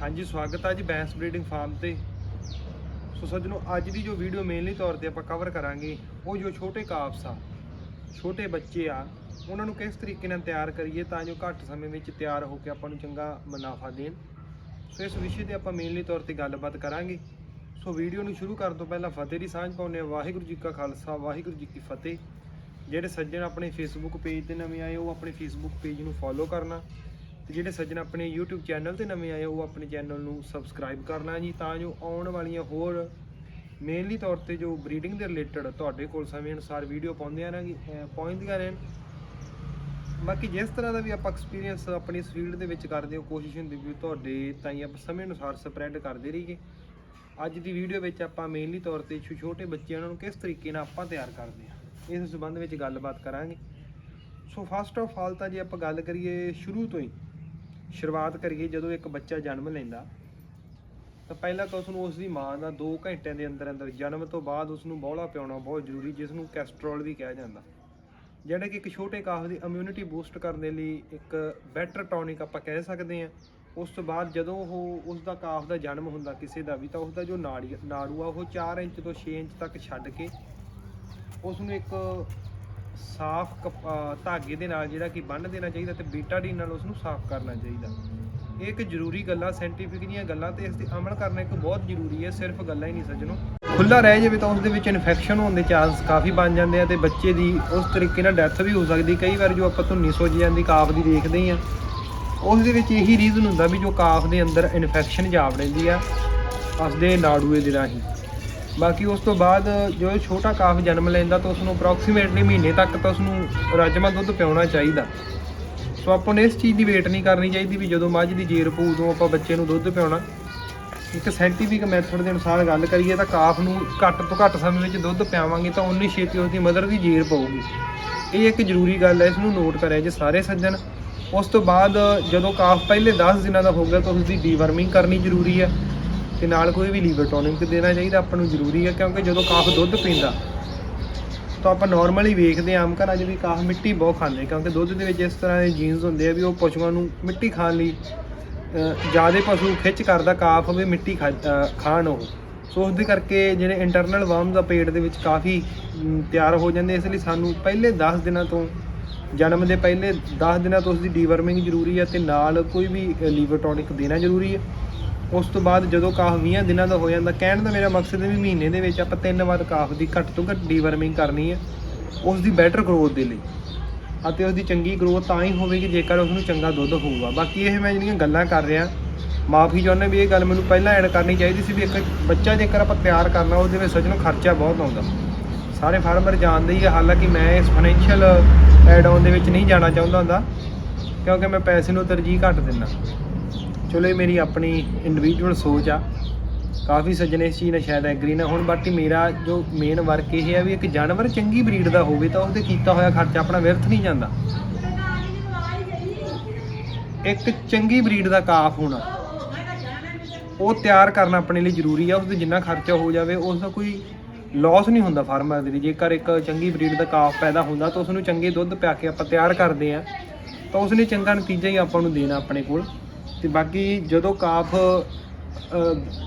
ਹਾਂਜੀ, ਸਵਾਗਤ ਹੈ ਜੀ ਬੈਂਸ ਬਰੀਡਿੰਗ ਫਾਰਮ ਤੇ। ਸੋ ਸੱਜਣੋ, ਅੱਜ ਦੀ ਜੋ ਵੀਡੀਓ ਮੇਨਲੀ ਤੌਰ ਤੇ ਆਪਾਂ ਕਵਰ ਕਰਾਂਗੇ, ਉਹ ਜੋ ਛੋਟੇ ਕਾਪਸ ਆ, ਛੋਟੇ ਬੱਚੇ ਆ, ਉਹਨਾਂ ਨੂੰ ਕਿਸ ਤਰੀਕੇ ਨਾਲ ਤਿਆਰ ਕਰੀਏ ਤਾਂ ਜੋ ਘੱਟ ਸਮੇਂ ਵਿੱਚ ਤਿਆਰ ਹੋ ਕੇ ਆਪਾਂ ਨੂੰ ਚੰਗਾ ਮੁਨਾਫਾ ਦੇਣ। ਸੋ ਇਸ ਵਿਸ਼ੇ ਤੇ ਆਪਾਂ ਮੇਨਲੀ ਤੌਰ ਤੇ ਗੱਲਬਾਤ ਕਰਾਂਗੇ। ਸੋ ਵੀਡੀਓ ਨੂੰ ਸ਼ੁਰੂ ਕਰਨ ਤੋਂ ਪਹਿਲਾਂ ਫਤਿਹ ਦੀ ਸਾਂਝ ਪਾਉਂਦੇ ਹਾਂ। ਵਾਹਿਗੁਰੂ ਜੀ ਕਾ ਖਾਲਸਾ, ਵਾਹਿਗੁਰੂ ਜੀ ਕੀ ਫਤਿਹ। ਜਿਹੜੇ ਸੱਜਣ ਆਪਣੇ ਫੇਸਬੁੱਕ ਪੇਜ ਤੇ ਨਵੇਂ ਆਏ, ਉਹ ਆਪਣੇ ਫੇਸਬੁੱਕ ਪੇਜ ਨੂੰ ਫੋਲੋ ਕਰਨਾ। ਤੇ ਜਿਹੜੇ ਸੱਜਣ ਆਪਣੇ YouTube ਚੈਨਲ ਤੇ ਨਵੇਂ ਆਏ ਉਹ ਆਪਣੇ ਚੈਨਲ ਨੂੰ ਸਬਸਕ੍ਰਾਈਬ ਕਰ ਕਰਨਾ ਜੀ, ਤਾਂ ਜੋ ਆਉਣ ਵਾਲੀਆਂ ਹੋਰ ਮੇਨਲੀ ਤੌਰ ਤੇ ਜੋ ਬਰੀਡਿੰਗ ਦੇ ਰਿਲੇਟਡ ਤੁਹਾਡੇ ਕੋਲ ਸਮੇਂ ਅਨੁਸਾਰ ਵੀਡੀਓ ਪਾਉਂਦੀਆਂ ਰਹਿਣਗੀ ਪਹੁੰਚਦੀਆਂ ਰਹਿਣ। ਬਾਕੀ ਜਿਸ ਤਰ੍ਹਾਂ ਦਾ ਵੀ ਆਪਾਂ ਐਕਸਪੀਰੀਅੰਸ ਆਪਣੀ ਇਸ ਫੀਲਡ ਦੇ ਵਿੱਚ ਕਰਦੇ ਹੋ, ਕੋਸ਼ਿਸ਼ ਹੁੰਦੀ ਵੀ ਤੁਹਾਡੇ ਤਾਈਂ ਆਪਾਂ ਸਮੇਂ ਅਨੁਸਾਰ ਸਪਰੈਡ ਕਰਦੇ ਰਹੀਏ। ਅੱਜ ਦੀ ਵੀਡੀਓ ਵਿੱਚ ਆਪਾਂ ਮੇਨਲੀ ਤੌਰ ਤੇ ਛੋ- ਛੋਟੇ ਬੱਚਿਆਂ ਨੂੰ ਕਿਸ ਤਰੀਕੇ ਨਾਲ ਆਪਾਂ ਤਿਆਰ ਕਰਦੇ ਹਾਂ, ਇਸ ਸੰਬੰਧ ਵਿੱਚ ਗੱਲਬਾਤ ਕਰਾਂਗੇ। ਸੋ ਫਸਟ ਆਫ ਆਲ ਤਾਂ ਜੇ ਆਪਾਂ ਗੱਲ ਕਰੀਏ ਸ਼ੁਰੂ ਤੋਂ ਹੀ ਸ਼ੁਰੂਆਤ ਕਰੀਏ ਜਦੋਂ ਇੱਕ ਬੱਚਾ ਜਨਮ ਲੈਂਦਾ, ਤਾਂ ਪਹਿਲਾਂ ਤਾਂ ਉਸ ਨੂੰ ਉਸ ਦੀ ਮਾਂ ਦਾ 2 ਘੰਟਿਆਂ ਦੇ ਅੰਦਰ ਅੰਦਰ ਜਨਮ ਤੋਂ ਬਾਅਦ ਉਸ ਨੂੰ ਬੋਲਾ ਪਿਆਉਣਾ ਬਹੁਤ ਜ਼ਰੂਰੀ ਜਿਸ ਨੂੰ ਕੈਸਟਰੋਲ ਵੀ ਕਿਹਾ ਜਾਂਦਾ। ਜਿਹੜਾ ਕਿ ਇੱਕ ਛੋਟੇ ਕਾਫ ਦੀ ਇਮਿਊਨਿਟੀ ਬੂਸਟ ਕਰਨ ਦੇ ਲਈ ਇੱਕ ਬੈਟਰ ਟੌਨਿਕ ਆਪਾਂ ਕਹਿ ਸਕਦੇ ਹਾਂ। ਉਸ ਤੋਂ ਬਾਅਦ ਜਦੋਂ ਉਹ ਉਸ ਦਾ ਕਾਫ ਦਾ ਜਨਮ ਹੁੰਦਾ ਕਿਸੇ ਦਾ ਵੀ, ਤਾਂ ਉਸ ਦਾ ਜੋ ਨਾੜੀ ਨਾੜੂ ਆ ਉਹ 4 ਇੰਚ ਤੋਂ 6 ਇੰਚ ਤੱਕ ਛੱਡ ਕੇ ਉਸ ਨੂੰ ਇੱਕ ਸਾਫ਼ ਕਪ- ਧਾਗੇ ਦੇ ਨਾਲ ਜਿਹੜਾ ਕਿ ਬੰਨ ਦੇਣਾ ਚਾਹੀਦਾ ਤੇ ਬੀਟਾਡੀਨ ਨਾਲ ਉਸ ਨੂੰ ਸਾਫ਼ ਕਰਨਾ ਚਾਹੀਦਾ। ਇਹ ਇੱਕ ਜ਼ਰੂਰੀ ਗੱਲਾਂ ਸਾਇੰਟੀਫਿਕ ਦੀਆਂ ਗੱਲਾਂ ਤੇ ਇਸ ਤੇ ਅਮਲ ਕਰਨਾ ਇੱਕ ਬਹੁਤ ਜ਼ਰੂਰੀ ਹੈ, ਸਿਰਫ ਗੱਲਾਂ ਹੀ ਨਹੀਂ ਸੱਜਣੋ। ਖੁੱਲਾ ਰਹਿ ਜਾਵੇ ਤਾਂ ਉਸ ਦੇ ਵਿੱਚ ਇਨਫੈਕਸ਼ਨ ਹੋਣ ਦੇ ਚਾਂਸ ਕਾਫੀ ਬਣ ਜਾਂਦੇ ਆ ਤੇ ਬੱਚੇ ਦੀ ਉਸ ਤਰੀਕੇ ਨਾਲ ਡੈਥ ਵੀ ਹੋ ਸਕਦੀ। ਕਈ ਵਾਰ ਜੋ ਆਪਾਂ ਧੁੰਨੀ ਸੁੱਜ ਜਾਂਦੀ, ਕਾਫ ਦੀ ਦੇਖਦੇ ਹੀ ਆ। ਉਸ ਦੇ ਵਿੱਚ ਇਹੀ ਰੀਜ਼ਨ ਹੁੰਦਾ ਵੀ ਜੋ ਕਾਫ ਦੇ ਅੰਦਰ ਇਨਫੈਕਸ਼ਨ ਜਾ ਰਹਿੰਦੀ ਆ ਉਸ ਦੇ ਨਾੜੂਏ ਦੇ ਰਾਹੀਂ। ਬਾਕੀ ਉਸ ਤੋਂ ਬਾਅਦ ਜੋ ਛੋਟਾ ਕਾਫ ਜਨਮ ਲੈਂਦਾ ਤਾਂ ਉਸ ਨੂੰ ਅਪਰੋਕਸੀਮੇਟਲੀ ਮਹੀਨੇ ਤੱਕ ਤਾਂ ਉਸ ਨੂੰ ਰਾਜਮਾ ਦੁੱਧ ਪਿਆਉਣਾ ਚਾਹੀਦਾ। ਸੋ ਆਪਾਂ ਨੂੰ ਇਸ ਚੀਜ਼ ਦੀ ਵੇਟ ਨਹੀਂ ਕਰਨੀ ਚਾਹੀਦੀ ਵੀ ਜਦੋਂ ਮੱਝ ਦੀ ਜੇਰ ਪਊ ਉਦੋਂ ਆਪਾਂ ਬੱਚੇ ਨੂੰ ਦੁੱਧ ਪਿਆਉਣਾ। ਇੱਕ ਸਾਇੰਟੀਫਿਕ ਮੈਥਡ ਦੇ ਅਨੁਸਾਰ ਗੱਲ ਕਰੀਏ ਤਾਂ ਕਾਫ ਨੂੰ ਘੱਟ ਤੋਂ ਘੱਟ ਸਮੇਂ ਵਿੱਚ ਦੁੱਧ ਪਿਆਵਾਂਗੇ ਤਾਂ ਉਨੀ ਛੇਤੀ ਉਸ ਦੀ ਮਦਰ ਦੀ ਜੇਰ ਪਊਗੀ। ਇਹ ਇੱਕ ਜ਼ਰੂਰੀ ਗੱਲ ਹੈ ਇਸ ਨੂੰ ਨੋਟ ਕਰਿਆ ਜੇ ਸਾਰੇ ਸੱਜਣ। ਉਸ ਤੋਂ ਬਾਅਦ ਜਦੋਂ ਕਾਫ ਪਹਿਲੇ 10 ਦਿਨਾਂ ਦਾ ਹੋ ਗਿਆ ਤਾਂ ਉਸ ਦੀ ਡੀਵਰਮਿੰਗ ਕਰਨੀ ਜ਼ਰੂਰੀ ਹੈ। ਤੇ ਨਾਲ ਕੋਈ ਵੀ ਲੀਵਰ ਟੋਨਿਕ ਦੇਣਾ ਚਾਹੀਦਾ ਆਪਾਂ ਨੂੰ ਜ਼ਰੂਰੀ ਹੈ ਕਿਉਂਕਿ ਜਦੋਂ ਕਾਫ ਦੁੱਧ ਪੀਂਦਾ, ਤਾਂ ਆਪਾਂ ਨਾਰਮਲੀ ਵੇਖਦੇ ਹਾਂ ਆਮ ਘਰਾਂ 'ਚ ਵੀ ਕਾਫ ਮਿੱਟੀ ਬਹੁਤ ਖਾਂਦੇ, ਕਿਉਂਕਿ ਦੁੱਧ ਦੇ ਵਿੱਚ ਇਸ ਤਰ੍ਹਾਂ ਦੇ ਜੀਨਸ ਹੁੰਦੇ ਆ ਵੀ ਉਹ ਪਸ਼ੂਆਂ ਨੂੰ ਮਿੱਟੀ ਖਾਣ ਲਈ ਜ਼ਿਆਦਾ ਪਸ਼ੂ ਖਿੱਚ ਕਰਦਾ ਕਾਫ ਵੀ ਮਿੱਟੀ ਖਾ- ਖਾਣ ਉਹ। ਸੋ ਉਸ ਦੇ ਕਰਕੇ ਜਿਹੜੇ ਇੰਟਰਨਲ ਵਰਮਸ ਆ, ਪੇਟ ਦੇ ਵਿੱਚ ਕਾਫੀ ਤਿਆਰ ਹੋ ਜਾਂਦੇ ਇਸ ਲਈ ਸਾਨੂੰ ਪਹਿਲੇ 10 ਦਿਨਾਂ ਤੋਂ, ਜਨਮ ਦੇ ਪਹਿਲੇ 10 ਦਿਨਾਂ ਤੋਂ ਉਸ ਦੀ ਡੀਵਰਮਿੰਗ ਜ਼ਰੂਰੀ ਹੈ ਤੇ ਨਾਲ ਕੋਈ ਵੀ ਲੀਵਰ ਟੌਨਿਕ ਦੇਣਾ ਜ਼ਰੂਰੀ ਹੈ ਉਸ ਤੋਂ ਬਾਅਦ ਜਦੋਂ ਕਾਫ 20 ਦਿਨਾਂ ਦਾ ਹੋ ਜਾਂਦਾ, ਕਹਿਣ ਦਾ ਮੇਰਾ ਮਕਸਦ ਹੈ ਵੀ ਮਹੀਨੇ ਦੇ ਵਿੱਚ ਆਪਾਂ ਤਿੰਨ ਵਾਰ ਕਾਫ ਦੀ ਘੱਟ ਤੋਂ ਘੱਟ ਡੀਵਰਮਿੰਗ ਕਰਨੀ ਹੈ ਉਸ ਦੀ ਬੈਟਰ ਗਰੋਥ ਦੇ ਲਈ। ਅਤੇ ਉਸ ਦੀ ਚੰਗੀ ਗਰੋਥ ਤਾਂ ਹੀ ਹੋਵੇਗੀ ਜੇਕਰ ਉਸ ਨੂੰ ਚੰਗਾ ਦੁੱਧ ਹੋਊਗਾ। ਬਾਕੀ ਇਹ ਮੈਂ ਜਿਹੜੀਆਂ ਗੱਲਾਂ ਕਰ ਰਿਹਾ, ਮਾਫੀ ਚਾਹੁੰਦਾ ਵੀ ਇਹ ਗੱਲ ਮੈਨੂੰ ਪਹਿਲਾਂ ਐਡ ਕਰਨੀ ਚਾਹੀਦੀ ਸੀ ਵੀ ਇੱਕ ਬੱਚਾ ਜੇਕਰ ਆਪਾਂ ਤਿਆਰ ਕਰਨਾ, ਉਹਦੇ ਵਿੱਚ ਸੱਚ ਨੂੰ ਖਰਚਾ ਬਹੁਤ ਆਉਂਦਾ। ਸਾਰੇ ਫਾਰਮਰ ਜਾਣਦੇ ਹੀ ਆ, ਹਾਲਾਂਕਿ ਮੈਂ ਇਸ ਫਾਈਨੈਂਸ਼ੀਅਲ ਐਡ ਆਨ ਦੇ ਵਿੱਚ ਨਹੀਂ ਜਾਣਾ ਚਾਹੁੰਦਾ ਹੁੰਦਾ, ਕਿਉਂਕਿ ਮੈਂ ਪੈਸੇ ਨੂੰ ਤਰਜੀਹ ਘੱਟ ਦਿੰਦਾ। ਚਲੋ ਇਹ ਮੇਰੀ ਆਪਣੀ ਇੰਡੀਵਿਜੂਅਲ ਸੋਚ ਆ। ਕਾਫੀ ਸੱਜਣੇ ਇਸ ਚੀਜ਼ ਨਾਲ ਸ਼ਾਇਦ ਐਗਰੀ ਨਾ ਹੁਣ ਬਾਕੀ ਮੇਰਾ ਜੋ ਮੇਨ ਵਰਕ ਇਹ ਹੈ ਵੀ ਇੱਕ ਜਾਨਵਰ ਚੰਗੀ ਬਰੀਡ ਦਾ ਹੋਵੇ ਤਾਂ ਉਹਦੇ ਕੀਤਾ ਹੋਇਆ ਖਰਚਾ ਆਪਣਾ ਵਿਅਰਥ ਨਹੀਂ ਜਾਂਦਾ। ਇੱਕ ਚੰਗੀ ਬਰੀਡ ਦਾ ਕਾਫ ਹੋਣਾ, ਉਹ ਤਿਆਰ ਕਰਨਾ ਆਪਣੇ ਲਈ ਜ਼ਰੂਰੀ ਆ ਉਸਦੇ ਜਿੰਨਾ ਖਰਚਾ ਹੋ ਜਾਵੇ, ਉਸ ਦਾ ਕੋਈ ਲਾਸ ਨਹੀਂ ਹੁੰਦਾ ਫਾਰਮਰ ਦੇ ਲਈ। ਜੇਕਰ ਇੱਕ ਚੰਗੀ ਬਰੀਡ ਦਾ ਕਾਫ ਪੈਦਾ ਹੁੰਦਾ ਤਾਂ ਉਸ ਨੂੰ ਚੰਗੇ ਦੁੱਧ ਪਿਆ ਕੇ ਆਪਾਂ ਤਿਆਰ ਕਰਦੇ ਆ, ਤਾਂ ਉਸ ਨੇ ਚੰਗਾ ਨਤੀਜਾ ਹੀ ਆਪਾਂ ਨੂੰ ਦੇਣਾ ਆਪਣੇ ਕੋਲ। ਤੇ ਬਾਕੀ ਜਦੋਂ ਕਾਫ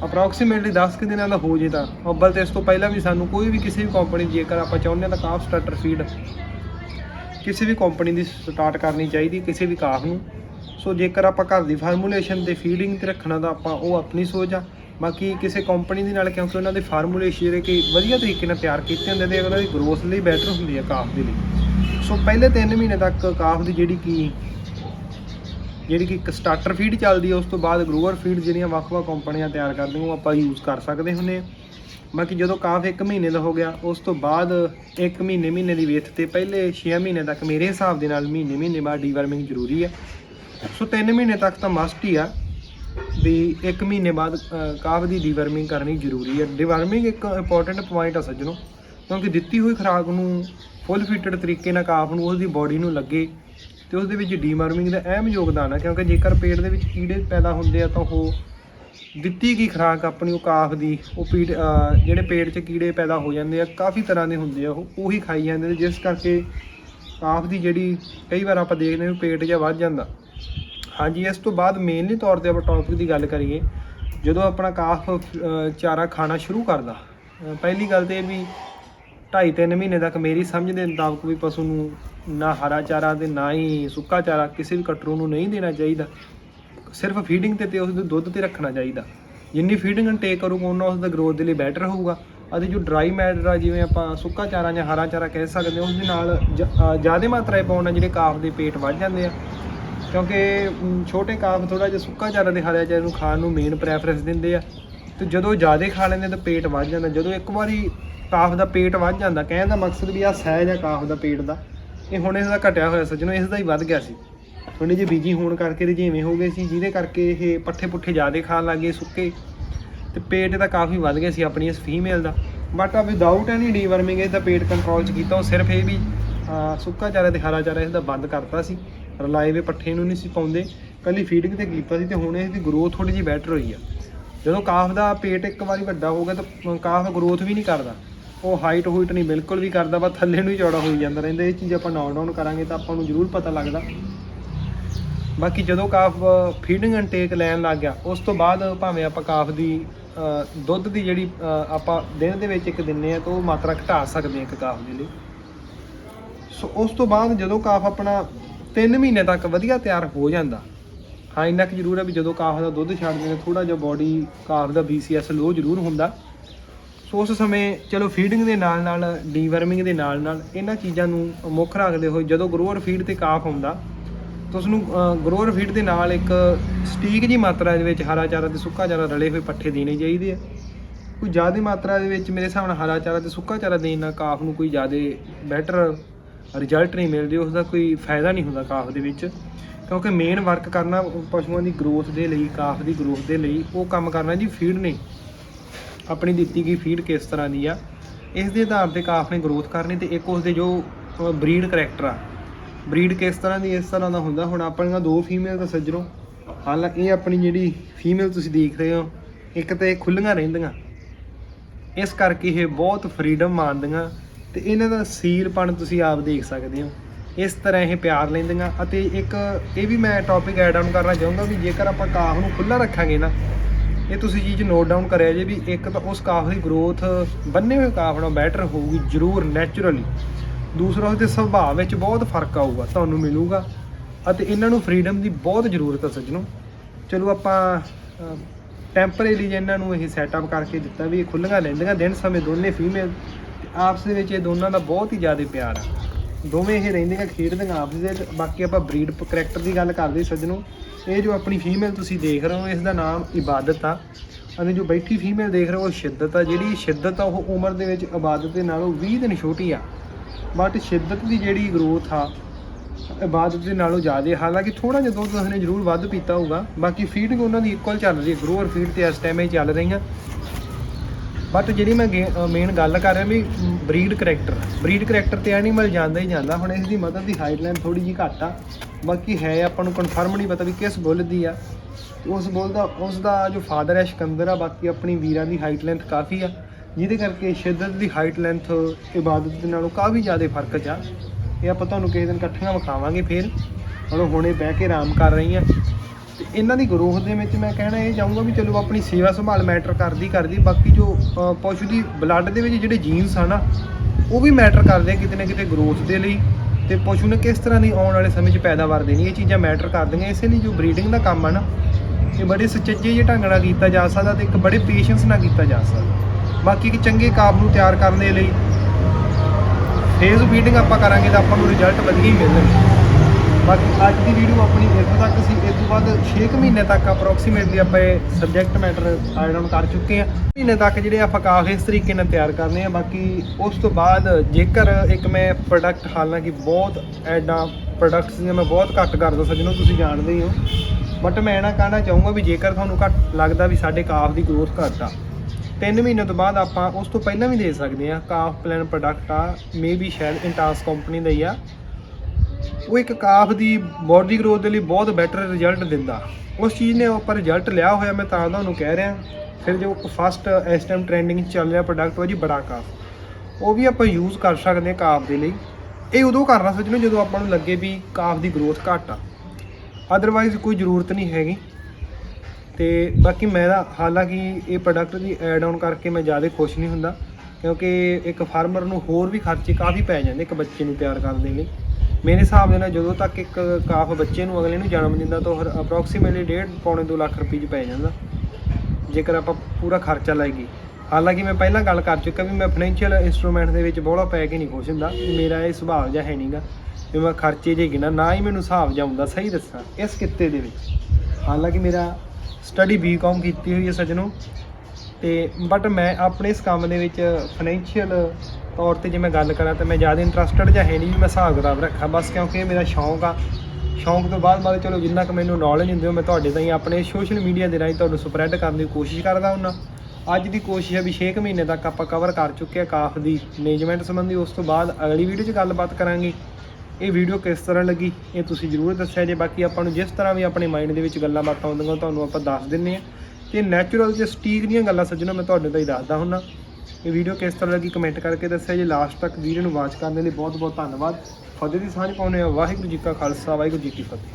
ਅਪਰੋਕਸੀਮੇਟਲੀ 10 ਕੁ ਦਿਨਾਂ ਦਾ ਹੋ ਜੇ ਤਾਂ, ਅੱਬਲ ਤੇ ਇਸ ਤੋਂ ਪਹਿਲਾਂ ਵੀ ਸਾਨੂੰ ਕੋਈ ਵੀ ਕਿਸੇ ਵੀ ਕੰਪਨੀ ਜੇਕਰ ਆਪਾਂ ਚਾਹੁੰਦੇ ਹਾਂ ਤਾਂ ਕਾਫ ਸਟਾਰਟਰ ਫੀਡ ਕਿਸੇ ਵੀ ਕੰਪਨੀ ਦੀ ਸਟਾਰਟ ਕਰਨੀ ਚਾਹੀਦੀ, ਕਿਸੇ ਵੀ ਕਾਫ ਨੂੰ। ਸੋ ਜੇਕਰ ਆਪਾਂ ਘਰ ਦੀ ਫਾਰਮੂਲੇਸ਼ਨ ਤੇ ਫੀਡਿੰਗ ਤੇ ਰੱਖਣਾ ਤਾਂ ਆਪਾਂ ਉਹ ਆਪਣੀ ਸੋਚ ਆ। ਬਾਕੀ ਕਿਸੇ ਕੰਪਨੀ ਦੇ ਨਾਲ, ਕਿਉਂਕਿ ਉਹਨਾਂ ਦੇ ਫਾਰਮੂਲੇਸ਼ਨ ਜਿਹੜੇ ਕਿ ਵਧੀਆ ਤਰੀਕੇ ਨਾਲ ਤਿਆਰ ਕੀਤੇ ਹੁੰਦੇ ਤੇ ਉਹਨਾਂ ਦੀ ਗਰੋਥ ਲਈ ਬੈਟਰ ਹੁੰਦੀ ਹੈ ਕਾਫ ਦੇ ਲਈ। ਸੋ ਪਹਿਲੇ 3 ਮਹੀਨੇ ਤੱਕ ਕਾਫ ਦੀ ਜਿਹੜੀ ਕੀ ਜਿਹੜੀ ਕਿ ਇੱਕ ਸਟਾਰਟਰ ਫੀਡ ਚੱਲਦੀ ਹੈ ਉਸ ਤੋਂ ਬਾਅਦ ਗਰੋਅਰ ਫੀਡ ਜਿਹੜੀਆਂ ਵੱਖ-ਵੱਖ ਕੰਪਨੀਆਂ ਤਿਆਰ ਕਰਦੀਆਂ, ਉਹ ਆਪਾਂ ਯੂਜ਼ ਕਰ ਸਕਦੇ ਹੁੰਨੇ ਹਾਂ ਬਾਕੀ ਜਦੋਂ ਕਾਫ 1 ਮਹੀਨੇ ਦਾ ਹੋ ਗਿਆ, ਉਸ ਤੋਂ ਬਾਅਦ 1 ਮਹੀਨੇ ਮਹੀਨੇ ਦੀ ਵੇਥ ਤੇ ਪਹਿਲੇ 6 ਮਹੀਨੇ ਤੱਕ ਮੇਰੇ ਹਿਸਾਬ ਦੇ ਨਾਲ ਮਹੀਨੇ ਮਹੀਨੇ ਬਾਅਦ ਡੀਵਰਮਿੰਗ ਜ਼ਰੂਰੀ ਹੈ ਸੋ 3 ਮਹੀਨੇ ਤੱਕ ਤਾਂ ਮਸਟ ਹੀ ਆ ਵੀ 1 ਮਹੀਨੇ ਬਾਅਦ ਕਾਫ ਦੀ ਡੀਵਰਮਿੰਗ ਕਰਨੀ ਜ਼ਰੂਰੀ ਹੈ ਡੀਵਰਮਿੰਗ ਇੱਕ ਇੰਪੋਰਟੈਂਟ ਪੁਆਇੰਟ ਆ ਸੱਜਣੋ, ਕਿਉਂਕਿ ਦਿੱਤੀ ਹੋਈ ਖੁਰਾਕ ਨੂੰ ਫੁੱਲ ਫਿਟਡ ਤਰੀਕੇ ਨਾਲ ਕਾਫ ਨੂੰ ਉਸ ਦੀ ਬਾਡੀ ਨੂੰ ਲੱਗੇ ਤੇ ਉਸ ਦੇ ਵਿੱਚ ਡੀਵਰਮਿੰਗ ਦਾ ਅਹਿਮ ਯੋਗਦਾਨ ਹੈ ਕਿਉਂਕਿ ਜੇਕਰ ਪੇਟ ਦੇ ਵਿੱਚ ਕੀੜੇ ਪੈਦਾ ਹੁੰਦੇ ਆ, ਤਾਂ ਉਹ ਦਿੱਤੀ ਗਈ ਖੁਰਾਕ ਆਪਣੀ, ਉਹ ਕਾਫ ਦੀ, ਉਹ ਪੀੜ ਜਿਹੜੇ ਪੇਟ 'ਚ ਕੀੜੇ ਪੈਦਾ ਹੋ ਜਾਂਦੇ ਆ, ਕਾਫੀ ਤਰ੍ਹਾਂ ਦੇ ਹੁੰਦੇ ਆ, ਉਹ, ਉਹੀ ਖਾਈ ਜਾਂਦੇ ਨੇ, ਜਿਸ ਕਰਕੇ ਕਾਫ ਦੀ ਜਿਹੜੀ ਕਈ ਵਾਰ ਆਪਾਂ ਦੇਖਦੇ ਹਾਂ ਪੇਟ ਜਿਹਾ ਵੱਧ ਜਾਂਦਾ। ਹਾਂਜੀ, ਇਸ ਤੋਂ ਬਾਅਦ ਮੇਨਲੀ ਤੌਰ ਤੇ ਆਪਾਂ ਟੌਪਿਕ ਦੀ ਗੱਲ ਕਰੀਏ, ਜਦੋਂ ਆਪਣਾ ਕਾਫ ਚਾਰਾ ਖਾਣਾ ਸ਼ੁਰੂ ਕਰਦਾ ਪਹਿਲੀ ਗੱਲ ਤੇ ਇਹ ਵੀ 2.5-3 ਮਹੀਨੇ ਤੱਕ ਮੇਰੀ ਸਮਝ ਦੇ ਮੁਤਾਬਕ ਵੀ ਪਸ਼ੂ ਨੂੰ ਨਾ ਹਰਾ ਚਾਰਾ ਤੇ ਨਾ ਹੀ ਸੁੱਕਾ ਚਾਰਾ, ਕਿਸੇ ਵੀ ਕਟਰੂ ਨੂੰ ਨਹੀਂ ਦੇਣਾ ਚਾਹੀਦਾ। ਸਿਰਫ ਫੀਡਿੰਗ ਤੇ ਤੇ ਉਸ ਦੇ ਦੁੱਧ ਤੇ ਰੱਖਣਾ ਚਾਹੀਦਾ। ਜਿੰਨੀ ਫੀਡਿੰਗ ਇਨਟੇਕ ਕਰੂਗਾ ਉਹਨਾਂ ਉਸ ਦਾ ਗਰੋਥ ਦੇ ਲਈ ਬੈਟਰ ਹੋਊਗਾ। ਅਤੇ ਜੋ ਡਰਾਈ ਮੈਟਰ ਆ, ਜਿਵੇਂ ਆਪਾਂ ਸੁੱਕਾ ਚਾਰਾ ਜਾਂ ਹਰਾ ਚਾਰਾ ਕਹਿ ਸਕਦੇ ਹਾਂ ਉਸ ਦੇ ਨਾਲ ਜ਼ਿਆਦਾ ਮਾਤਰਾ 'ਚ ਪਾਉਣ ਨਾਲ ਜਿਹੜੇ ਕਾਫ ਦੇ ਪੇਟ ਵੱਧ ਜਾਂਦੇ ਆ। ਕਿਉਂਕਿ ਛੋਟੇ ਕਾਫ ਥੋੜਾ ਜਿਹਾ ਸੁੱਕਾ ਚਾਰਾ ਤੇ ਹਰਾ ਚਾਰੇ ਨੂੰ ਖਾਣ ਨੂੰ ਮੇਨ ਪ੍ਰੈਫਰੈਂਸ ਦਿੰਦੇ ਆ। ਤੇ ਜਦੋਂ ਜ਼ਿਆਦਾ ਖਾ ਲੈਂਦੇ ਤਾਂ ਪੇਟ ਵੱਧ ਜਾਂਦਾ। ਜਦੋਂ ਇੱਕ ਵਾਰੀ ਕਾਫ ਦਾ ਪੇਟ ਵੱਧ ਜਾਂਦਾ, ਕਹਿਣ ਦਾ ਮਕਸਦ ਵੀ ਆ ਸਹਿਜ ਆ ਕਾਫ ਦਾ ਪੇਟ ਦਾ। ਇਹ ਹੁਣ ਇਸ ਦਾ ਘਟਿਆ ਹੋਇਆ ਸੱਜਣੋ, ਇਸ ਦਾ ਹੀ ਵੱਧ ਗਿਆ ਸੀ। ਥੋੜੀ ਜਿਹੀ ਬੀਜੀ ਹੋਣ ਕਰਕੇ ਰਜੀਵੇਂ ਹੋ ਗਏ ਸੀ, ਜਿਹਦੇ ਕਰਕੇ ਇਹ ਪੱਠੇ ਪੁੱਠੇ ਜ਼ਿਆਦਾ ਖਾਣ ਲੱਗੇ ਸੁੱਕੇ। ਤੇ ਪੇਟ ਇਹਦਾ ਕਾਫੀ ਵੱਧ ਗਿਆ ਸੀ ਆਪਣੀ ਇਸ ਫੀਮੇਲ ਦਾ। ਬਟ ਆ ਵਿਦਆਊਟ ਐਨੀ ਡੀਵਰਮਿੰਗ ਇਹਦਾ ਪੇਟ ਕੰਟਰੋਲ ਚ ਕੀਤਾ। ਉਹ ਸਿਰਫ ਇਹ ਵੀ ਸੁੱਕਾ ਚਾਰਾ ਤੇ ਹਰਾ ਚਾਰਾ ਇਸਦਾ ਬੰਦ ਕਰਤਾ ਸੀ। ਰਲਾਏ ਵੇ ਪੱਠੇ ਨੂੰ ਨਹੀਂ ਸੀ ਪਾਉਂਦੇ। ਕੱਲੀ ਫੀਡਿੰਗ ਤੇ ਕੀਤਾ ਸੀ ਤੇ ਹੁਣ ਇਹਦੀ ਗਰੋਥ ਥੋੜੀ ਜਿਹੀ ਬੈਟਰ ਹੋਈ ਆ। ਜਦੋਂ ਕਾਫ ਦਾ ਪੇਟ ਇੱਕ ਵਾਰੀ ਵੱਡਾ ਹੋ ਗਿਆ ਤਾਂ ਕਾਫ ਗਰੋਥ ਵੀ ਨਹੀਂ ਕਰਦਾ। ਉਹ ਹਾਈਟ ਹੂਈਟ ਨਹੀਂ, ਬਿਲਕੁਲ ਵੀ ਕਰਦਾ, ਬਸ ਥੱਲੇ ਨੂੰ ਹੀ ਚੌੜਾ ਹੋਈ ਜਾਂਦਾ ਰਹਿੰਦਾ। ਇਹ ਚੀਜ਼ ਆਪਾਂ ਨੋਟ ਡਾਊਨ ਕਰਾਂਗੇ ਤਾਂ ਆਪਾਂ ਨੂੰ ਜ਼ਰੂਰ ਪਤਾ ਲੱਗਦਾ। ਬਾਕੀ ਜਦੋਂ ਕਾਫ ਫੀਡਿੰਗ ਇਨਟੇਕ ਲੈਣ ਲੱਗ ਗਿਆ, ਉਸ ਤੋਂ ਬਾਅਦ ਭਾਵੇਂ ਆਪਾਂ ਕਾਫ ਦੀ ਦੁੱਧ ਦੀ ਜਿਹੜੀ ਆਪਾਂ ਦਿਨ ਦੇ ਵਿੱਚ ਇੱਕ ਦਿੰਨੇ ਆ ਤਾਂ ਉਹ ਮਾਤਰਾ ਘਟਾ ਸਕਦੇ ਆ ਇੱਕ ਕਾਫ ਦੇ ਲਈ। ਸੋ ਉਸ ਤੋਂ ਬਾਅਦ ਜਦੋਂ ਕਾਫ ਆਪਣਾ 3 ਮਹੀਨੇ ਤੱਕ ਵਧੀਆ ਤਿਆਰ ਹੋ ਜਾਂਦਾ, ਹਾਂ, ਇੰਨਾ ਕੁ ਜ਼ਰੂਰ ਹੈ ਵੀ ਜਦੋਂ ਕਾਫ ਦਾ ਦੁੱਧ ਛੱਡਦੇ ਨੇ ਥੋੜਾ ਜਿਹਾ ਬਾਡੀ ਕਾਫ ਦਾ BCS ਲੋ ਜ਼ਰੂਰ ਹੁੰਦਾ। ਸੋ ਉਸ ਸਮੇਂ ਚਲੋ ਫੀਡਿੰਗ ਦੇ ਨਾਲ ਨਾਲ ਡੀਵਰਮਿੰਗ ਦੇ ਨਾਲ ਨਾਲ ਇਹਨਾਂ ਚੀਜ਼ਾਂ ਨੂੰ ਮੁੱਖ ਰੱਖਦੇ ਹੋਏ ਜਦੋਂ ਗਰੋਅਰ ਫੀਡ ਤੇ ਕਾਫ ਹੁੰਦਾ ਤਾਂ ਉਸ ਨੂੰ ਗਰੋਅਰ ਫੀਡ ਦੇ ਨਾਲ ਇੱਕ ਸਟੀਕ ਜੀ ਮਾਤਰਾ ਦੇ ਵਿੱਚ ਹਰਾ ਚਾਰਾ ਤੇ ਸੁੱਕਾ ਚਾਰਾ ਰਲੇ ਹੋਏ ਪੱਠੇ ਦੇਣੇ ਚਾਹੀਦੇ ਆ। ਕੋਈ ਜ਼ਿਆਦਾ ਮਾਤਰਾ ਦੇ ਵਿੱਚ ਮੇਰੇ ਹਿਸਾਬ ਨਾਲ ਹਰਾ ਚਾਰਾ ਤੇ ਸੁੱਕਾ ਚਾਰਾ ਦੇਣ ਨਾਲ ਕਾਫ ਨੂੰ ਕੋਈ ਜ਼ਿਆਦਾ ਬੈਟਰ ਰਿਜ਼ਲਟ ਨਹੀਂ ਮਿਲਦੇ ਉਸ ਦਾ ਕੋਈ ਫਾਇਦਾ ਨਹੀਂ ਹੁੰਦਾ ਕਾਫ ਦੇ ਵਿੱਚ। ਕਿਉਂਕਿ ਮੇਨ ਵਰਕ ਕਰਨਾ ਪਸ਼ੂਆਂ ਦੀ ਗਰੋਥ ਦੇ ਲਈ, ਕਾਫ ਦੀ ਗਰੋਥ ਦੇ ਲਈ ਉਹ ਕੰਮ ਕਰਨਾ ਜੀ ਫੀਡ ਨਹੀਂ ਆਪਣੀ ਦਿੱਤੀ ਗਈ ਫੀਡ ਕਿਸ ਤਰ੍ਹਾਂ ਦੀ ਆ, ਇਸ ਦੇ ਆਧਾਰ ਤੇ ਕਾਫ ਨੇ ਗਰੋਥ ਕਰਨੀ ਤੇ ਇੱਕ ਉਸ ਦੇ ਜੋ ਬਰੀਡ ਕਰੈਕਟਰ ਆ। ਬਰੀਡ ਕਿਸ ਤਰ੍ਹਾਂ ਦੀ, ਇਸ ਤਰ੍ਹਾਂ ਦਾ ਹੁੰਦਾ। ਹੁਣ ਆਪਣੀਆਂ ਦੋ ਫੀਮੇਲ ਦਾ ਸੱਜਣੋ। ਹਾਲਾਂਕਿ ਇਹ ਆਪਣੀ ਜਿਹੜੀ ਫੀਮੇਲ ਤੁਸੀਂ ਦੇਖ ਰਹੇ ਹੋ, ਇੱਕ ਤਾਂ ਇਹ ਖੁੱਲੀਆਂ ਰਹਿੰਦੀਆਂ। ਇਸ ਕਰਕੇ ਇਹ ਬਹੁਤ ਫਰੀडम ਮੰਨਦੀਆਂ ਤੇ ਇਹਨਾਂ ਦਾ ਸੀਲਪਣ ਤੁਸੀਂ ਆਪ ਦੇਖ ਸਕਦੇ ਹੋ। ਇਸ ਤਰ੍ਹਾਂ ਇਹ ਪਿਆਰ ਲੈਂਦੀਆਂ ਅਤੇ ਇੱਕ, ਇਹ ਵੀ ਮੈਂ ਟੌਪਿਕ ਐਡ ਆਨ ਕਰਨਾ ਚਾਹੂੰਗਾ ਵੀ ਜੇਕਰ ਆਪਾਂ ਕਾਫ ਨੂੰ ਖੁੱਲਾ ਰੱਖਾਂਗੇ ਨਾ ਇਹ ਤੁਸੀਂ ਚੀਜ਼ ਨੋਟ ਡਾਊਨ ਕਰਿਆ ਜੇ ਵੀ ਇੱਕ ਤਾਂ ਉਸ ਕਾਫ ਦੀ ਗਰੋਥ ਬੰਨੇ ਹੋਏ ਕਾਫ ਨਾਲੋਂ ਬੈਟਰ ਹੋਊਗੀ ਜ਼ਰੂਰ ਨੈਚੁਰਲੀ ਦੂਸਰਾ ਉਸਦੇ ਸੁਭਾਅ ਵਿੱਚ ਬਹੁਤ ਫ਼ਰਕ ਆਊਗਾ, ਤੁਹਾਨੂੰ ਮਿਲੂਗਾ। ਅਤੇ ਇਹਨਾਂ ਨੂੰ ਫਰੀडम ਦੀ ਬਹੁਤ ਜ਼ਰੂਰਤ ਹੈ ਸੱਜਣੋ। ਚਲੋ ਆਪਾਂ ਟੈਂਪਰੇਰੀ ਇਹਨਾਂ ਨੂੰ ਇਹ ਸੈਟਅਪ ਕਰਕੇ ਦਿੱਤਾ ਵੀ ਇਹ ਖੁੱਲੀਆਂ ਲੈਂਦੀਆਂ, ਦਿਨ ਸਮੇਂ ਦੋਨੇ ਫੀਮੇਲ ਆਪਸ ਦੇ ਵਿੱਚ ਇਹ ਦੋਨਾਂ ਦਾ ਬਹੁਤ ਹੀ ਜ਼ਿਆਦਾ ਪਿਆਰ ਆ। ਦੋਵੇਂ ਇਹ ਰਹਿੰਦੀਆਂ ਖੇਡਦੀਆਂ ਆਪਸ ਦੇ ਬਾਕੀ ਆਪਾਂ ਬਰੀਡ ਕਰੈਕਟਰ ਦੀ ਗੱਲ ਕਰਦੇ ਸੱਜਣੋ। ਇਹ ਜੋ ਆਪਣੀ ਫੀਮੇਲ ਤੁਸੀਂ ਦੇਖ ਰਹੇ ਹੋ, ਇਸ ਦਾ ਨਾਮ ਇਬਾਦਤ ਆ। ਅਤੇ ਜੋ ਬੈਠੀ ਫੀਮੇਲ ਦੇਖ ਰਹੇ ਹੋ, ਉਹ ਸ਼ਿੱਦਤ ਆ। ਜਿਹੜੀ ਸ਼ਿੱਦਤ ਆ, ਉਹ ਉਮਰ ਦੇ ਵਿੱਚ ਇਬਾਦਤ ਦੇ ਨਾਲੋਂ 20 ਦਿਨ ਛੋਟੀ ਆ। ਬਟ ਸ਼ਿੱਦਤ ਦੀ ਜਿਹੜੀ ਗਰੋਥ ਆ, ਇਬਾਦਤ ਦੇ ਨਾਲੋਂ ਜ਼ਿਆਦਾ ਹਾਲਾਂਕਿ ਥੋੜਾ ਜਿਹਾ ਦੁੱਧ ਉਸਨੇ ਜ਼ਰੂਰ ਵੱਧ ਪੀਤਾ ਹੋਊਗਾ। ਬਾਕੀ ਫੀਡਿੰਗ ਉਹਨਾਂ ਦੀ ਇਕੁਅਲ ਚੱਲ ਰਹੀ ਹੈ। ਗਰੋਅਰ ਫੀਡ ਤੇ ਇਸ ਟਾਈਮ ਇਹ ਚੱਲ ਰਹੀਆਂ। ਬਟ ਜਿਹੜੀ ਮੈਂ ਮੇਨ ਗੱਲ ਕਰ ਰਿਹਾ ਵੀ ਬਰੀਡ ਕਰੈਕਟਰ ਬਰੀਡ ਕਰੈਕਟਰ ਤੇ ਐਨੀਮਲ ਜਾਂਦਾ ਹੀ ਜਾਂਦਾ। ਹੁਣ ਇਸ ਦੀ ਮਦਰ ਦੀ ਹਾਈਟ ਲਾਈਨ ਥੋੜੀ ਜਿਹੀ ਘੱਟ ਆ। ਬਾਕੀ ਹੈ ਆਪਾਂ ਨੂੰ ਕਨਫਰਮ ਨਹੀਂ ਪਤਾ ਵੀ ਕਿਸ ਬੁੱਲ ਦੀ ਆ। ਉਸ ਬੁੱਲ ਦਾ ਉਸ ਦਾ ਜੋ ਫਾਦਰ ਹੈ ਸਿਕੰਦਰ ਆ ਬਾਕੀ ਆਪਣੀ ਵੀਰਾਂ ਦੀ ਹਾਈਟ ਲੈਂਥ ਕਾਫੀ ਆ। ਜਿਹਦੇ ਕਰਕੇ ਸ਼ਿੱਦਤ ਦੀ ਹਾਈਟ ਲੈਂਥ ਇਬਾਦਤ ਦੇ ਨਾਲੋਂ ਕਾਫੀ ਜ਼ਿਆਦਾ ਫ਼ਰਕ ਚ ਆ। ਇਹ ਆਪਾਂ ਤੁਹਾਨੂੰ ਕਿਸੇ ਦਿਨ ਇਕੱਠੀਆਂ ਵਿਖਾਵਾਂਗੇ ਫਿਰ। ਹੁਣ ਹੁਣੇ ਬਹਿ ਕੇ ਆਰਾਮ ਕਰ ਰਹੀਆਂ। ਤੇ ਇਹਨਾਂ ਦੀ ਗਰੋਥ ਦੇ ਵਿੱਚ ਮੈਂ ਕਹਿਣਾ ਇਹ ਚਾਹੂੰਗਾ ਵੀ ਚਲੋ ਆਪਣੀ ਸੇਵਾ ਸੰਭਾਲ ਮੈਟਰ ਕਰਦੀ ਕਰਦੀ, ਬਾਕੀ ਜੋ ਪਸ਼ੂ ਦੀ ਬਲੱਡ ਦੇ ਵਿੱਚ ਜਿਹੜੇ ਜੀਨਸ ਆ ਨਾ, ਉਹ ਵੀ ਮੈਟਰ ਕਰਦੇ ਆ ਕਿਤੇ ਨਾ ਕਿਤੇ ਗਰੋਥ ਦੇ ਲਈ ਤੇ ਪਸ਼ੂ ਨੇ ਕਿਸ ਤਰ੍ਹਾਂ ਦੀ ਆਉਣ ਵਾਲੇ ਸਮੇਂ 'ਚ ਪੈਦਾਵਾਰ ਦੇਣੀ, ਇਹ ਚੀਜ਼ਾਂ ਮੈਟਰ ਕਰਦੀਆਂ। ਇਸੇ ਲਈ ਜੋ ਬਰੀਡਿੰਗ ਦਾ ਕੰਮ ਆ ਨਾ, ਇਹ ਬੜੇ ਸੁਚੱਜੇ ਜਿਹੇ ਢੰਗ ਨਾਲ ਕੀਤਾ ਜਾ ਸਕਦਾ ਤੇ ਇੱਕ ਬੜੇ ਪੇਸ਼ੈਂਸ ਨਾਲ ਕੀਤਾ ਜਾ ਸਕਦਾ। ਬਾਕੀ ਇੱਕ ਚੰਗੇ ਕਾਬ ਨੂੰ ਤਿਆਰ ਕਰਨ ਦੇ ਲਈ ਫੇਜ਼ ਫੀਡਿੰਗ ਆਪਾਂ ਕਰਾਂਗੇ ਤਾਂ ਆਪਾਂ ਨੂੰ ਰਿਜ਼ਲਟ ਵਧੀਆ ਹੀ ਮਿਲਣਗੇ। ਬਾਕੀ ਅੱਜ ਦੀ ਵੀਡੀਓ ਆਪਣੀ ਇੱਥੋਂ ਤੱਕ ਸੀ। ਇਸ ਤੋਂ ਬਾਅਦ 6 ਮਹੀਨੇ ਤੱਕ ਅਪਰੋਕਸੀਮੇਟਲੀ ਆਪਾਂ ਇਹ ਸਬਜੈਕਟ ਮੈਟਰ ਆਇਡ ਆਨ ਕਰ ਚੁੱਕੇ ਆ ਮਹੀਨੇ ਤੱਕ ਜਿਹੜੇ ਆਪਾਂ ਕਾਫ ਇਸ ਤਰੀਕੇ ਨਾਲ ਤਿਆਰ ਕਰਨੇ ਆ ਬਾਕੀ ਉਸ ਤੋਂ ਬਾਅਦ ਜੇਕਰ ਇੱਕ ਮੈਂ ਪ੍ਰੋਡਕਟ ਹਾਲਾਂਕਿ ਬਹੁਤ ਐਡਾਂ ਪ੍ਰੋਡਕਟਸ ਦੀਆਂ ਮੈਂ ਬਹੁਤ ਘੱਟ ਕਰਦਾ ਸੱਜਣੋ, ਤੁਸੀਂ ਜਾਣਦੇ ਹੀ ਹੋ। ਬਟ ਮੈਂ ਇਹਨਾਂ ਕਹਿਣਾ ਚਾਹੂੰਗਾ ਵੀ ਜੇਕਰ ਤੁਹਾਨੂੰ ਘੱਟ ਲੱਗਦਾ ਵੀ ਸਾਡੇ ਕਾਫ ਦੀ ਗਰੋਥ ਘੱਟ ਆ 3 ਮਹੀਨੇ ਤੋਂ ਬਾਅਦ ਆਪਾਂ ਉਸ ਤੋਂ ਪਹਿਲਾਂ ਵੀ ਦੇ ਸਕਦੇ ਆ ਕਾਫ ਪਲਾਨ ਪ੍ਰੋਡਕਟ ਆ ਮੇਬੀ ਸ਼ਾਇਦ ਇੰਟਾਸ ਕੰਪਨੀ ਦਾ ਹੀ ਆ। ਉਹ ਇੱਕ ਕਾਫ ਦੀ ਬਾਡੀ ਗਰੋਥ ਦੇ ਲਈ ਬਹੁਤ ਬੈਟਰ ਰਿਜ਼ਲਟ ਦਿੰਦਾ। ਉਸ ਚੀਜ਼ ਨੇ ਉੱਪਰ ਰਿਜ਼ਲਟ ਲਿਆ ਹੋਇਆ, ਮੈਂ ਤਾਂ ਤੁਹਾਨੂੰ ਕਹਿ ਰਿਹਾ। ਫਿਰ ਜੋ ਫਸਟ ਇਸ ਟਾਈਮ ਟ੍ਰੈਂਡਿੰਗ 'ਚ ਚੱਲ ਰਿਹਾ ਪ੍ਰੋਡਕਟ ਉਹ ਜੀ ਬੜਾ ਕਾਫ। ਉਹ ਵੀ ਆਪਾਂ ਯੂਜ਼ ਕਰ ਸਕਦੇ ਹਾਂ ਕਾਫ ਦੇ ਲਈ। ਇਹ ਉਦੋਂ ਕਰਨਾ ਸੱਜਣੋ ਜਦੋਂ ਆਪਾਂ ਨੂੰ ਲੱਗੇ ਵੀ ਕਾਫ ਦੀ ਗਰੋਥ ਘੱਟ ਆ। ਅਦਰਵਾਈਜ਼ ਕੋਈ ਜ਼ਰੂਰਤ ਨਹੀਂ ਹੈਗੀ। ਤੇ ਬਾਕੀ ਮੈਂ ਦਾ ਹਾਲਾਂਕਿ ਇਹ ਪ੍ਰੋਡਕਟ ਦੀ ਐਡ ਆਨ ਕਰਕੇ ਮੈਂ ਜ਼ਿਆਦਾ ਖੁਸ਼ ਨਹੀਂ ਹੁੰਦਾ। ਕਿਉਂਕਿ ਇੱਕ ਫਾਰਮਰ ਨੂੰ ਹੋਰ ਵੀ ਖਰਚੇ ਕਾਫੀ ਪੈ ਜਾਂਦੇ ਇੱਕ ਬੱਚੇ ਨੂੰ ਤਿਆਰ ਕਰਨ ਦੇ ਲਈ। ਮੇਰੇ ਹਿਸਾਬ ਦੇ ਨਾਲ ਜਦੋਂ ਤੱਕ ਇੱਕ ਕਾਫ ਬੱਚੇ ਨੂੰ ਅਗਲੇ ਨੂੰ ਜਨਮ ਦਿੰਦਾ ਤਾਂ ਉਹ ਅਪਰੋਕਸੀਮੇਟਲੀ 1.5 ਪੌਣੇ 2 ਲੱਖ ਰੁਪਏ 'ਚ ਪੈ ਜਾਂਦਾ। ਜੇਕਰ ਆਪਾਂ ਪੂਰਾ ਖਰਚਾ ਲਾਈਏ। ਹਾਲਾਂਕਿ ਮੈਂ ਪਹਿਲਾਂ ਗੱਲ ਕਰ ਚੁੱਕਾ ਵੀ ਮੈਂ ਫਾਈਨੈਂਸ਼ੀਅਲ ਇਨਸਟਰੂਮੈਂਟ ਦੇ ਵਿੱਚ ਬਹੁਤਾ ਪੈ ਕੇ ਨਹੀਂ ਖੁਸ਼ ਹੁੰਦਾ। ਮੇਰਾ ਇਹ ਸੁਭਾਅ ਜਿਹਾ ਹੈ ਨਹੀਂਗਾ ਵੀ ਮੈਂ ਖਰਚੇ ਜੇ ਗਿਣਾ, ਨਾ ਹੀ ਮੈਨੂੰ ਹਿਸਾਬ ਜਾਉਂਦਾ ਸਹੀ ਦੱਸਾਂ, ਇਸ ਕਿੱਤੇ ਦੇ ਵਿੱਚ। ਹਾਲਾਂਕਿ ਮੇਰਾ ਸਟੱਡੀ ਬੀਕਾਮ ਕੀਤੀ ਹੋਈ ਹੈ ਸੱਜਣੋ। ਤੇ ਬਟ ਮੈਂ ਆਪਣੇ ਇਸ ਕੰਮ ਦੇ ਵਿੱਚ ਫਾਈਨੈਂਸ਼ੀਅਲ ਤੌਰ ਤੇ ਜੇ ਮੈਂ ਗੱਲ ਕਰਾਂ ਤਾਂ ਮੈਂ ਜ਼ਿਆਦਾ ਇੰਟਰਸਟਡ ਜਾਂ ਹੈ ਨਹੀਂ ਵੀ ਮੈਂ ਹਿਸਾਬ ਕਿਤਾਬ ਰੱਖਾਂ। ਬਸ ਕਿਉਂਕਿ ਇਹ ਮੇਰਾ ਸ਼ੌਂਕ ਆ। ਸ਼ੌਂਕ ਤੋਂ ਬਾਅਦ ਬਾਅਦ ਚਲੋ ਜਿੰਨਾ ਕੁ ਮੈਨੂੰ ਨੌਲੇਜ ਹੁੰਦੀ ਉਹ ਮੈਂ ਤੁਹਾਡੇ ਤਾਈਂ ਆਪਣੇ ਸੋਸ਼ਲ ਮੀਡੀਆ ਦੇ ਰਾਹੀਂ ਤੁਹਾਨੂੰ ਸਪਰੈਡ ਕਰਨ ਦੀ ਕੋਸ਼ਿਸ਼ ਕਰਦਾ ਹੁੰਨਾ। ਅੱਜ ਦੀ ਕੋਸ਼ਿਸ਼ ਹੈ ਵੀ 6 ਮਹੀਨੇ ਤੱਕ ਆਪਾਂ ਕਵਰ ਕਰ ਚੁੱਕੇ ਆ ਕਾਫ ਦੀ ਮੈਨੇਜਮੈਂਟ ਸੰਬੰਧੀ। ਉਸ ਤੋਂ ਬਾਅਦ ਅਗਲੀ ਵੀਡੀਓ 'ਚ ਗੱਲਬਾਤ ਕਰਾਂਗੇ। ਇਹ ਵੀਡੀਓ ਕਿਸ ਤਰ੍ਹਾਂ ਲੱਗੀ, ਇਹ ਤੁਸੀਂ ਜ਼ਰੂਰ ਦੱਸਿਆ ਜੇ। ਬਾਕੀ ਆਪਾਂ ਨੂੰ ਜਿਸ ਤਰ੍ਹਾਂ ਵੀ ਆਪਣੇ ਮਾਈਂਡ ਦੇ ਵਿੱਚ ਗੱਲਾਂ ਬਾਤਾਂ ਆਉਂਦੀਆਂ ਤੁਹਾਨੂੰ ਆਪਾਂ ਦੱਸ ਦਿੰਨੇ ਆ। ਤੇ ਨੈਚੁਰਲ ਤੇ ਸਟੀਕ ਦੀਆਂ ਗੱਲਾਂ ਸੱਜਣੋ, ਮੈਂ ਤੁਹਾਡੇ ਤੋਂ ਹੀ ਦੱਸਦਾ ਹੁੰਨਾ। ਇਹ ਵੀਡੀਓ ਕਿਸ ਤਰ੍ਹਾਂ ਲੱਗੀ ਕਮੈਂਟ ਕਰਕੇ ਦੱਸਿਆ ਜੀ। ਲਾਸਟ ਤੱਕ ਵੀਡੀਓ ਨੂੰ ਵਾਚ ਕਰਨ ਦੇ ਲਈ ਬਹੁਤ ਬਹੁਤ ਧੰਨਵਾਦ। ਫਤਿਹ ਦੀ ਸਾਂਝ ਪਾਉਂਦੇ ਆ ਵਾਹਿਗੁਰੂ ਜੀ ਕਾ ਖਾਲਸਾ, ਵਾਹਿਗੁਰੂ ਜੀ ਕੀ ਫਤਿਹ।